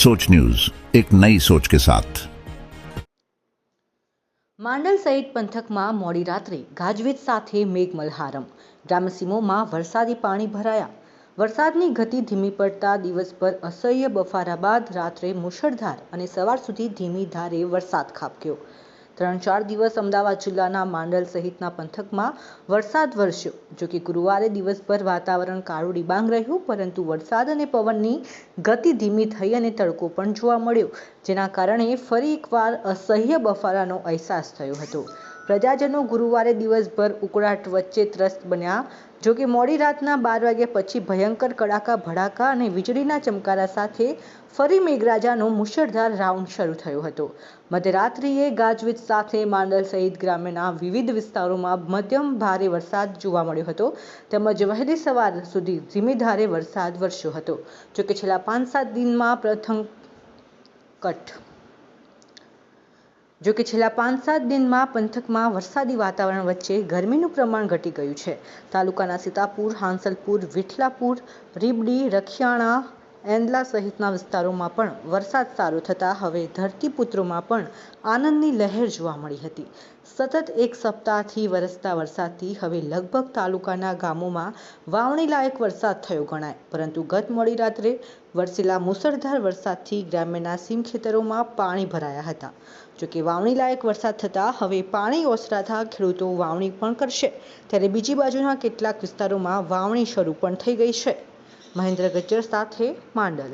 सोच न्यूज एक नई सोच के साथ માંડલ સહિત પંથકમાં મોડી રાત્રે ગાજવીજ સાથે મેઘમલ્હારમ ગ્રામસીમોમાં વરસાદી પાણી ભરાયા વરસાદની ગતિ ધીમી પડતા દિવસભર અસહ્ય બફારા બાદ રાત્રે મુશળધાર અને સવાર સુધી ધીમી ધારે વરસાદ ખાબક્યો ત્રણ ચાર દિવસ અમદાવાદ જિલ્લાના માંડલ સહિતના પંથકમાં વરસાદ વરસ્યો. જો કે ગુરુવારે દિવસભર વાતાવરણ કાળું ડિબાંગ રહ્યું, પરંતુ વરસાદ અને પવનની ગતિ ધીમી થઈ અને તડકો પણ જોવા મળ્યો, જેના કારણે ફરી એકવાર અસહ્ય બફારાનો અહેસાસ થયો હતો. પ્રજાજનો ગુરુવારે દિવસભર ઉકળાટ વચ્ચે ત્રસ્ત બન્યા. જોકે મોડી રાતના બાર વાગ્યા પછી ભયંકર કડાકા, ભડાકા અને વીજળીના ચમકારા સાથે ફરી મેઘરાજાનો મુશળધાર રાઉન્ડ શરૂ થયો હતો. મધ્યરાત્રિએ ગાજવીજ સાથે માંડલ સહિત ગ્રામ્યના વિવિધ વિસ્તારોમાં મધ્યમ ભારે વરસાદ જોવા મળ્યો હતો. તેમજ વહેલી સવાર સુધી ધીમી ધારે વરસાદ વરસ્યો હતો. જોકે છેલ્લા પાંચ સાત દિનમાં પ્રથમ કટ જો કે છેલ્લા પાંચ સાત દિનમાં પંથકમાં વરસાદી વાતાવરણ વચ્ચે ગરમીનું પ્રમાણ ઘટી ગયું છે. તાલુકાના સીતાપુર, હાંસલપુર વિઠલાપુર રીબડી, રખિયાણા એંદલા સહિતના વિસ્તારોમાં પણ વરસાદ સારો થતાં હવે ધરતીપુત્રોમાં પણ આનંદની લહેર જોવા મળી હતી. સતત એક સપ્તાહથી વરસતા વરસાદથી હવે લગભગ તાલુકાના ગામોમાં વાવણી લાયક વરસાદ થયો ગણાય. પરંતુ ગત મોડી રાત્રે વરસેલા મુસળધાર વરસાદથી ગ્રામ્યના સીમ ખેતરોમાં પાણી ભરાયા હતા. જોકે વાવણી લાયક વરસાદ થતાં હવે પાણી ઓસરાતા ખેડૂતો વાવણી પણ કરશે. ત્યારે બીજી બાજુના કેટલાક વિસ્તારોમાં વાવણી શરૂ પણ થઈ ગઈ છે. મહેન્દ્ર ગજ્જર સાથે માંડલ.